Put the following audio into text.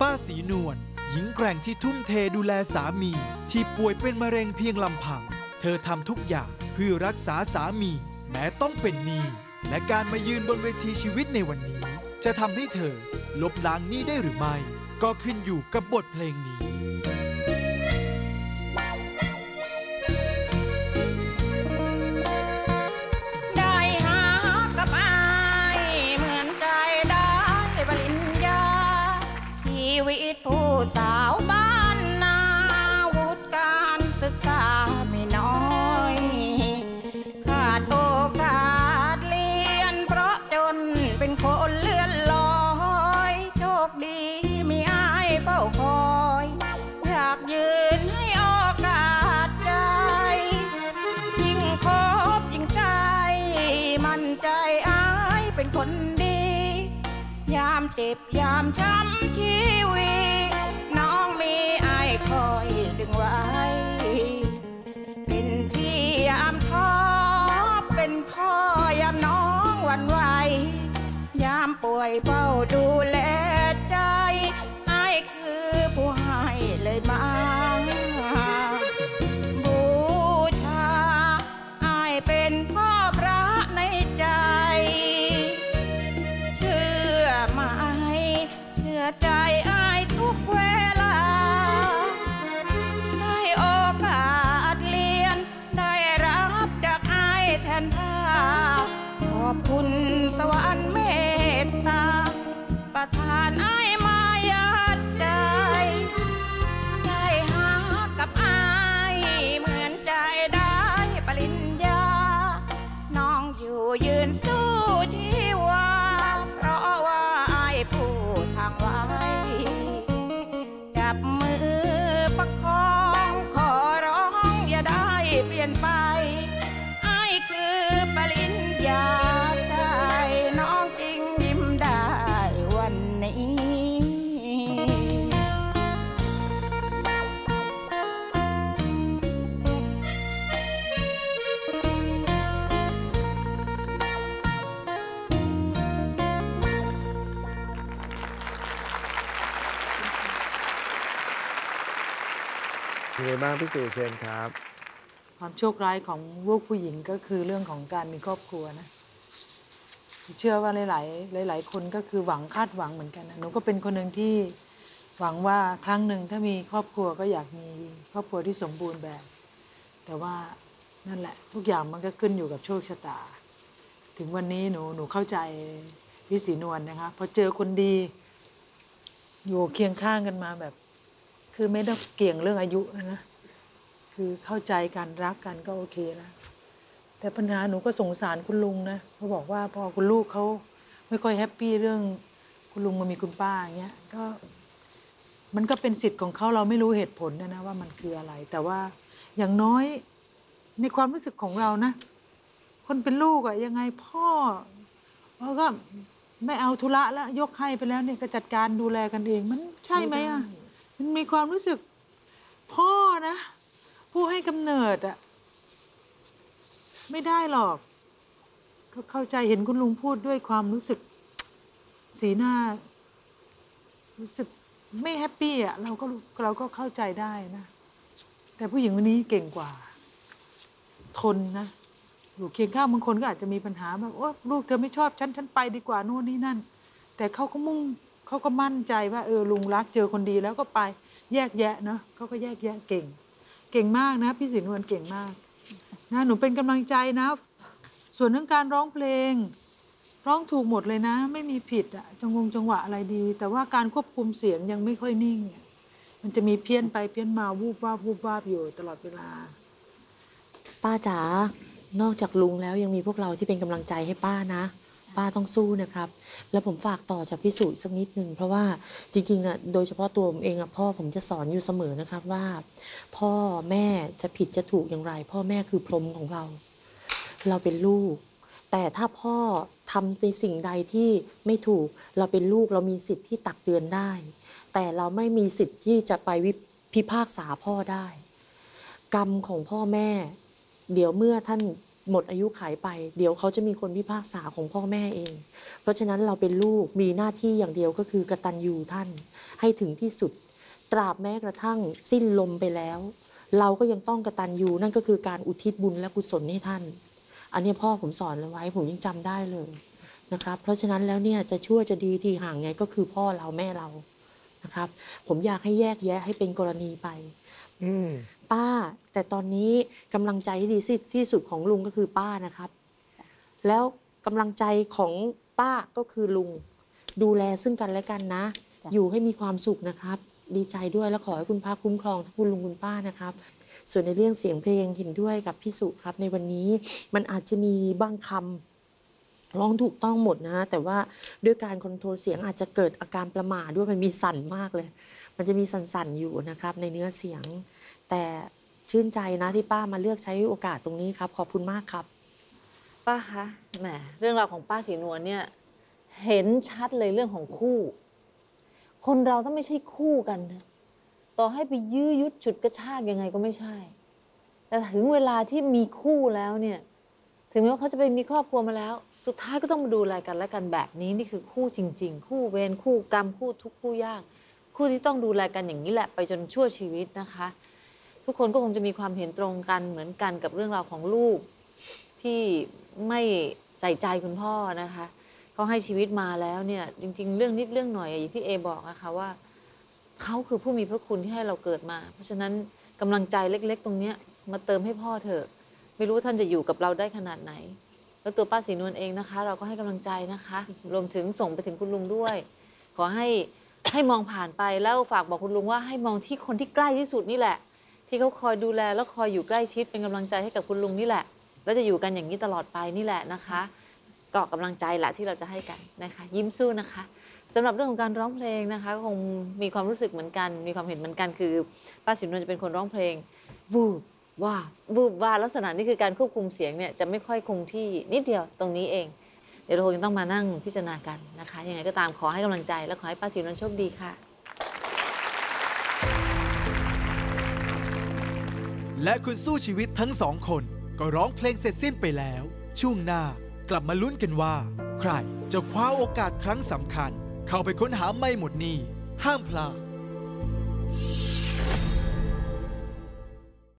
ป้าสีนวลหญิงแกร่งที่ทุ่มเทดูแลสามี ที่ป่วยเป็นมะเร็งเพียงลำพัง เธอทำทุกอย่างเพื่อรักษาสามี แม้ต้องเป็นหนี้และการมายืนบนเวทีชีวิตในวันนี้ จะทำให้เธอลบล้างหนี้ได้หรือไม่ ก็ขึ้นอยู่กับบทเพลงนี้ เจ็บยามช้ำชีวิตน้องมีอายคอยดึงไว้ เป็นพี่ยามท้อเป็นพ่อยามน้องวันไหวยามป่วยเฝ้าดูแล อบคุณสวรรค์เมตตา ประทานอายมายัดใจได้หากับอายเหมือนใจได้ปริญญา น้องอยู่ยืนสู้ชีวา เพราะว่าอายผู้ทางไว้จับมือประคองขอร้องอย่าได้เปลี่ยนไป เป็นไงบ้างพี่สุเชิญครับ ความโชคร้ายของลูกผู้หญิงก็คือเรื่องของการมีครอบครัวนะ เชื่อว่าหลาย ๆ หลาย ๆ คนก็คือหวังคาดหวังเหมือนกันนะหนูก็เป็นคนหนึ่งที่หวังว่าครั้งหนึ่งถ้ามีครอบครัวก็อยากมีครอบครัวที่สมบูรณ์แบบ แต่ว่านั่นแหละ ทุกอย่างมันก็ขึ้นอยู่กับโชคชะตา ถึงวันนี้หนูหนูเข้าใจพี่ศรีนวลนะคะพอเจอคนดี อยู่เคียงข้างกันมาแบบ คือไม่ต้องเกี่ยงเรื่องอายุนะคือเข้าใจกันรักกันก็โอเคแล้วแต่ปัญหาหนูก็สงสารคุณลุงนะเขาบอกว่าพอคุณลูกเขาไม่ค่อยแฮปปี้เรื่องคุณลุงมามีคุณป้าอย่างเงี้ยก็ มันก็เป็นสิทธิ์ของเขาเราไม่รู้เหตุผลนะนะว่ามันคืออะไร แต่ว่าอย่างน้อยในความรู้สึกของเรานะ คนเป็นลูกอะยังไงพ่อเราก็ไม่เอาธุระแล้วยกให้ไปแล้วเนี่ยก็จัดการดูแลกันเอง มันใช่ไหมอะ มีความรู้สึกพ่อนะ ผู้ให้กำเนิดอะไม่ได้หรอก ก็เข้าใจเห็นคุณลุงพูดด้วยความรู้สึก สีหน้า รู้สึกไม่แฮปปี้อะเราก็เราก็เข้าใจได้นะ แต่ผู้หญิงคนนี้เก่งกว่า ทนนะ อยู่เคียงข้างบางคนก็อาจจะมีปัญหาแบบโอ้ลูกเธอไม่ชอบฉันฉันไปดีกว่าโน่นนี่นั่น แต่เขาก็มุ่งเขาก็มั่นใจว่า เออลุงรักเจอคนดีแล้วก็ไป แยกแยะเนาะเขาก็แยกแยะเก่ง เก่งมากนะ พี่สินวลเก่งมากนะหนูเป็นกำลังใจนะ ส่วนเรื่องการร้องเพลง ร้องถูกหมดเลยนะ ไม่มีผิดอะจังงงจังหวะอะไรดี แต่ว่าการควบคุมเสียงยังไม่ค่อยนิ่ง มันจะมีเพี้ยนไปเพี้ยนมาวูบวาบวูบวาบอยู่ตลอดเวลา ป้าจ๋านอกจากลุงแล้วยังมีพวกเราที่เป็นกำลังใจให้ป้านะ ป้าต้องสู้นะครับ แล้วผมฝากต่อจากพี่สุสักนิดนึงเพราะว่าจริงๆนะโดยเฉพาะตัวผมเองอะพ่อผมจะสอนอยู่เสมอนะครับว่า พ่อแม่จะผิดจะถูกอย่างไร พ่อแม่คือพรหมของเรา เราเป็นลูก แต่ถ้าพ่อทำในสิ่งใดที่ไม่ถูกเราเป็นลูกเรามีสิทธิ์ที่ตักเตือนได้ แต่เราไม่มีสิทธิ์ที่จะไปวิพิพากษาพ่อได้ กรรมของพ่อแม่ เดี๋ยวเมื่อท่าน หมดอายุขายไป เดี๋ยวเขาจะมีคนพิพากษาของพ่อแม่เอง เพราะฉะนั้นเราเป็นลูกมีหน้าที่อย่างเดียวก็คือกระตัญญูท่านให้ถึงที่สุด ตราบแม้กระทั่งสิ้นลมไปแล้ว เราก็ยังต้องกระตัญญูนั่นก็คือการอุทิศบุญและกุศลให้ท่าน อันนี้พ่อผมสอนเอาไว้ผมยังจำได้เลยนะครับ เพราะฉะนั้นแล้วเนี่ยจะชั่วจะดีทีห่างไงก็คือพ่อเราแม่เรา นะครับ ผมอยากให้แยกแยะให้เป็นกรณีไปอืมป้า แต่ตอนนี้กำลังใจที่ดีที่สุดของลุงก็คือป้านะครับ แล้วกำลังใจของป้าก็คือลุง ดูแลซึ่งกันและกันนะจ้ะอยู่ให้มีความสุขนะครับ ดีใจด้วยแล้วขอให้คุณพระคุ้มครองทั้งคุณลุงคุณป้านะครับ ส่วนในเรื่องเสียงเพลงเห็นด้วยกับพี่สุครับ ในวันนี้มันอาจจะมีบางคำ ร้องถูกต้องหมดนะ แต่ว่าด้วยการคอนโทรลเสียงอาจจะเกิดอาการประหม่าด้วยมันมีสั่นมากเลย มันจะมีสั่นๆอยู่นะครับ ในเนื้อเสียง แต่ชื่นใจนะที่ป้ามาเลือกใช้โอกาสตรงนี้ครับ ขอบคุณมากครับ ป้าคะแหมเรื่องราวของป้าสีนวลเนี่ย เห็นชัดเลยเรื่องของคู่ คนเราถ้าไม่ใช่คู่กันนะต่อให้ไปยื้อยุดฉุดกระชากยังไงก็ไม่ใช่ แต่ถึงเวลาที่มีคู่แล้วเนี่ย ถึงแม้ว่าเขาจะไปมีครอบครัวมาแล้ว สุดท้ายก็ต้องมาดูแลกันและกันแบบนี้นี่คือคู่จริง ๆ คู่เวรคู่กรรมคู่ทุกข์คู่ยาก คู่ที่ต้องดูแลกันอย่างนี้แหละไปจนชั่วชีวิตนะคะ ทุกคนก็คงจะมีความเห็นตรงกันเหมือนกันกับเรื่องราวของลูก ที่ไม่ใส่ใจคุณพ่อนะคะเขาให้ชีวิตมาแล้วเนี่ยจริง ๆ เรื่องนิดเรื่องหน่อยอย่างที่เอบอกนะคะว่าเขาคือผู้มีพระคุณที่ให้เราเกิดมา เพราะฉะนั้นกำลังใจเล็ก ๆ ตรงเนี้ยมาเติมให้พ่อเถอะ ไม่รู้ท่านจะอยู่กับเราได้ขนาดไหน แล้วตัวป้าศรีนวลเองนะคะ เราก็ให้กำลังใจนะคะ รวมถึงส่งไปถึงคุณลุงด้วย ขอให้ให้มองผ่านไปแล้วฝากบอกคุณลุงว่าให้มองที่คนที่ใกล้ที่สุดนี่แหละ ที่เขาคอยดูแลแล้วคอยอยู่ใกล้ชิดเป็นกำลังใจให้กับคุณลุงนี่แหละ แล้วจะอยู่กันอย่างนี้ตลอดไปนี่แหละนะคะก็กำลังใจแหละที่เราจะให้กันนะคะ ยิ้มสู้นะคะสำหรับเรื่องของการร้องเพลงนะคะก็คงมีความรู้สึกเหมือนกัน มีความเห็นเหมือนกันคือป้าสินวลจะเป็นคนร้องเพลงวูบ ว่าวูบวาลักษณะนี้คือการควบคุมเสียงเนี่ยจะไม่ค่อยคงที่นิดเดียวตรงนี้เอง เดี๋ยวเราคงจะต้องมานั่งพิจารณากันนะคะยังไงก็ตามขอให้กำลังใจ และขอให้ป้าสินวลโชคดีค่ะ และคุณสู้ชีวิตทั้งสองคนก็ร้องเพลงเสร็จสิ้นไปแล้ว ช่วงหน้ากลับมาลุ้นกันว่า ใครจะคว้าโอกาสครั้งสำคัญ เข้าไปค้นหาไม่หมดนี้ห้ามพลาด